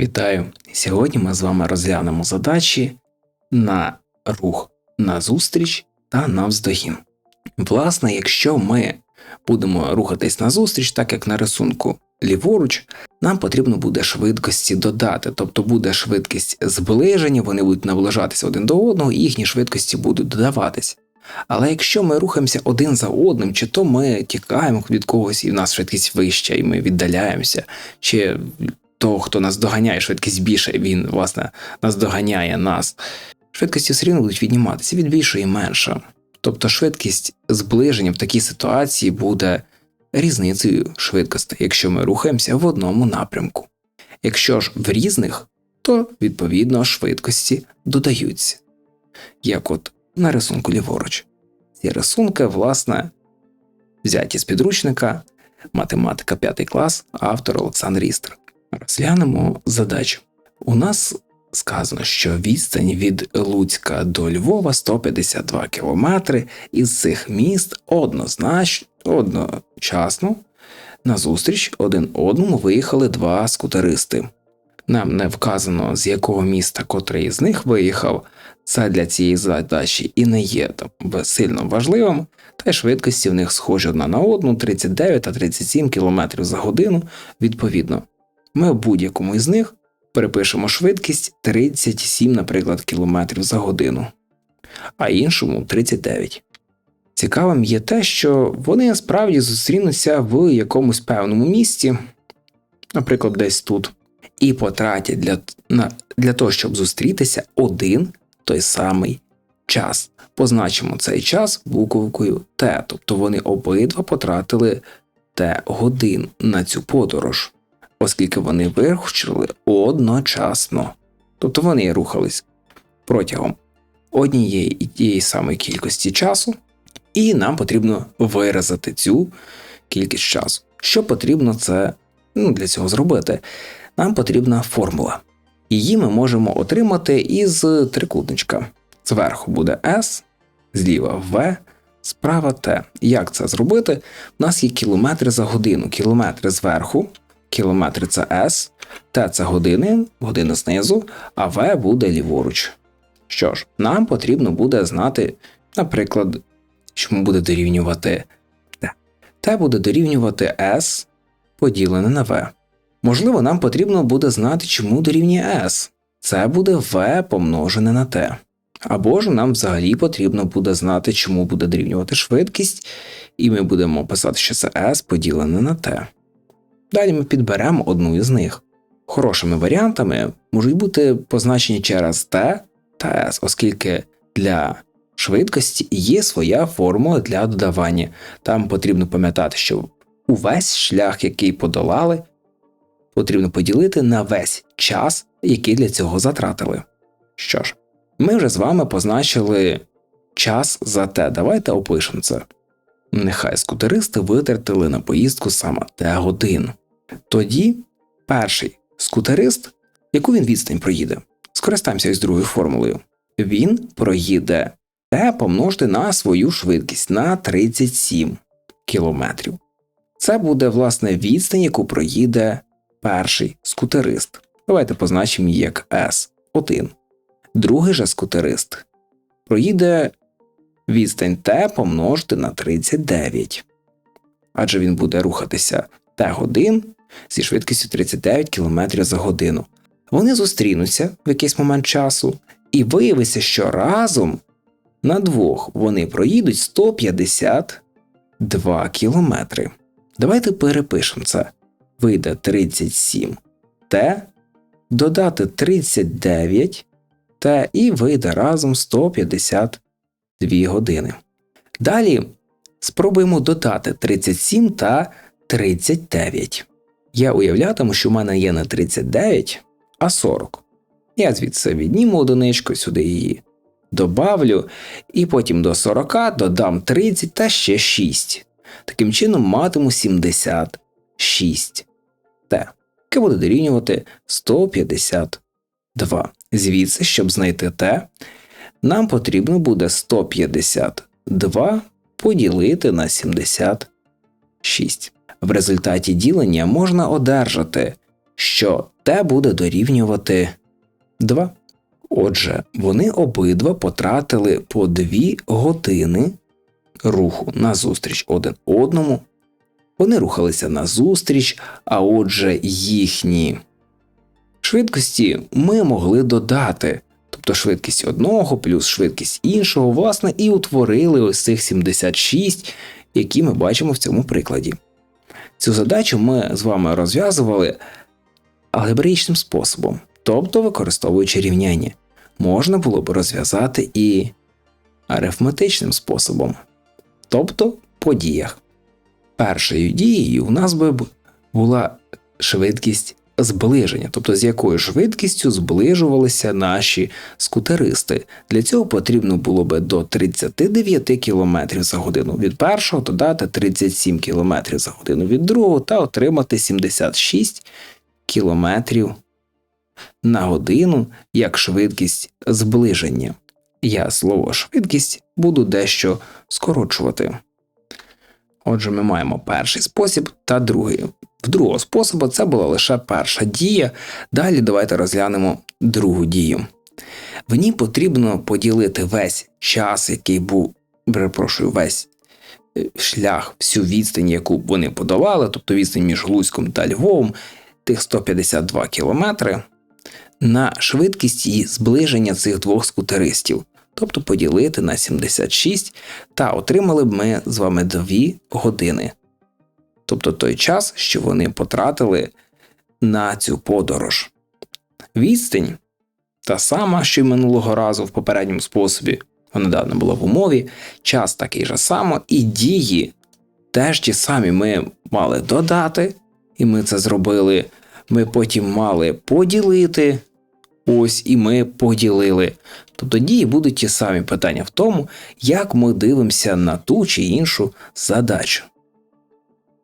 Вітаю! Сьогодні ми з вами розглянемо задачі на рух назустріч та навздогін. Власне, якщо ми будемо рухатись назустріч, так як на рисунку ліворуч, нам потрібно буде швидкості додати, тобто буде швидкість зближення, вони будуть наближатися один до одного, і їхні швидкості будуть додаватись. Але якщо ми рухаємося один за одним, чи то ми тікаємо від когось, і в нас швидкість вища, і ми віддаляємося, чи того, хто нас доганяє, швидкість більша, він, власне, нас доганяє нас. Швидкості все рівно будуть відніматися від більшої і менша. Тобто швидкість зближення в такій ситуації буде різницею швидкостей, якщо ми рухаємося в одному напрямку. Якщо ж в різних, то відповідно швидкості додаються. Як от на рисунку ліворуч. Ці рисунки, власне, взяті з підручника, математика 5 клас, автор Олександр Істер. Розглянемо задачу. У нас сказано, що відстань від Луцька до Львова 152 км, із цих міст однозначно одночасно на зустріч один одному виїхали два скутеристи. Нам не вказано, з якого міста котрий з них виїхав, це для цієї задачі і не є там сильно важливим, та й швидкості в них схожі одна на одну 39 та 37 км за годину відповідно ми будь-якому із них перепишемо швидкість 37, наприклад, кілометрів за годину, а іншому 39. Цікавим є те, що вони справді зустрінуться в якомусь певному місці, наприклад, десь тут, і потратять для, на, для того, щоб зустрітися один той самий час. Позначимо цей час буковкою Т, тобто вони обидва потратили Т годин на цю подорож оскільки вони вирушили одночасно, тобто вони рухались протягом однієї і тієї самої кількості часу, і нам потрібно виразити цю кількість часу. Що потрібно це ну, для цього зробити? Нам потрібна формула. Її ми можемо отримати із трикутничка. Зверху буде S, зліва В, справа Т. Як це зробити? У нас є кілометри за годину. Кілометри зверху кілометри це S, Т це години, години знизу, а В буде ліворуч. Що ж, нам потрібно буде знати, наприклад, чому буде дорівнювати Т. Т буде дорівнювати S поділене на В. Можливо, нам потрібно буде знати, чому дорівнює S. Це буде В помножене на Т. Або ж нам взагалі потрібно буде знати, чому буде дорівнювати швидкість, і ми будемо писати, що це S поділене на Т. Далі ми підберемо одну із них. Хорошими варіантами можуть бути позначені через T та S, оскільки для швидкості є своя формула для додавання. Там потрібно пам'ятати, що увесь шлях, який подолали, потрібно поділити на весь час, який для цього затратили. Що ж, ми вже з вами позначили час за Т. Давайте опишемо це. Нехай скутеристи витратили на поїздку саме Т годин. Тоді перший скутерист, яку він відстань проїде, скористаємося із другою формулою. Він проїде Т помножити на свою швидкість на 37 км. Це буде власне відстань, яку проїде перший скутерист. Давайте позначимо її як S1. Другий же скутерист проїде відстань Т помножити на 39, адже він буде рухатися Т годин зі швидкістю 39 км за годину. Вони зустрінуться в якийсь момент часу, і виявиться, що разом на двох вони проїдуть 152 км. Давайте перепишемо це. Вийде 37 Т, додати 39 Т і вийде разом 152 години. Далі спробуємо додати 37 та 39. Я уявлятиму, що в мене є не 39, а 40. Я звідси відніму одиничку, сюди її добавлю, і потім до 40 додам 30 та ще 6. Таким чином матиму 76 Т, яке буде дорівнювати 152. Звідси, щоб знайти Т, нам потрібно буде 152 поділити на 76. В результаті ділення можна одержати, що t буде дорівнювати 2. Отже, вони обидва потратили по 2 години руху назустріч один одному. Вони рухалися назустріч, а отже, їхні швидкості ми могли додати, тобто швидкість одного плюс швидкість іншого, власне, і утворили ось цих 76, які ми бачимо в цьому прикладі. Цю задачу ми з вами розв'язували алгебраїчним способом, тобто використовуючи рівняння. Можна було б розв'язати і арифметичним способом, тобто по діях. Першою дією у нас би була швидкість зближення, тобто з якою швидкістю зближувалися наші скутеристи. Для цього потрібно було би до 39 км за годину від першого додати 37 км за годину від другого та отримати 76 км на годину як швидкість зближення. Я слово швидкість буду дещо скорочувати. Отже, ми маємо перший спосіб та другий. В другого способу це була лише перша дія. Далі давайте розглянемо другу дію. В ній потрібно поділити весь час, який був, перепрошую, весь е, шлях, всю відстань, яку вони подолали, тобто відстань між Луцьком та Львовом, тих 152 кілометри, на швидкість і зближення цих двох скутеристів тобто поділити на 76, та отримали б ми з вами 2 години. Тобто той час, що вони потратили на цю подорож. Відстань та сама, що й минулого разу в попередньому способі, вона дана була в умові, час такий же само, і дії теж ті самі ми мали додати, і ми це зробили. Ми потім мали поділити Ось і ми поділили. Тобто дії будуть ті самі питання в тому, як ми дивимося на ту чи іншу задачу.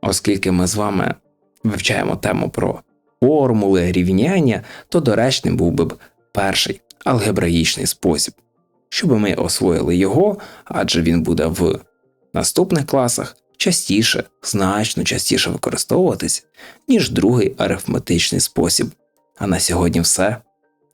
Оскільки ми з вами вивчаємо тему про формули, рівняння, то доречним був би перший алгебраїчний спосіб, щоб ми освоїли його, адже він буде в наступних класах частіше, значно частіше використовуватись, ніж другий арифметичний спосіб. А на сьогодні все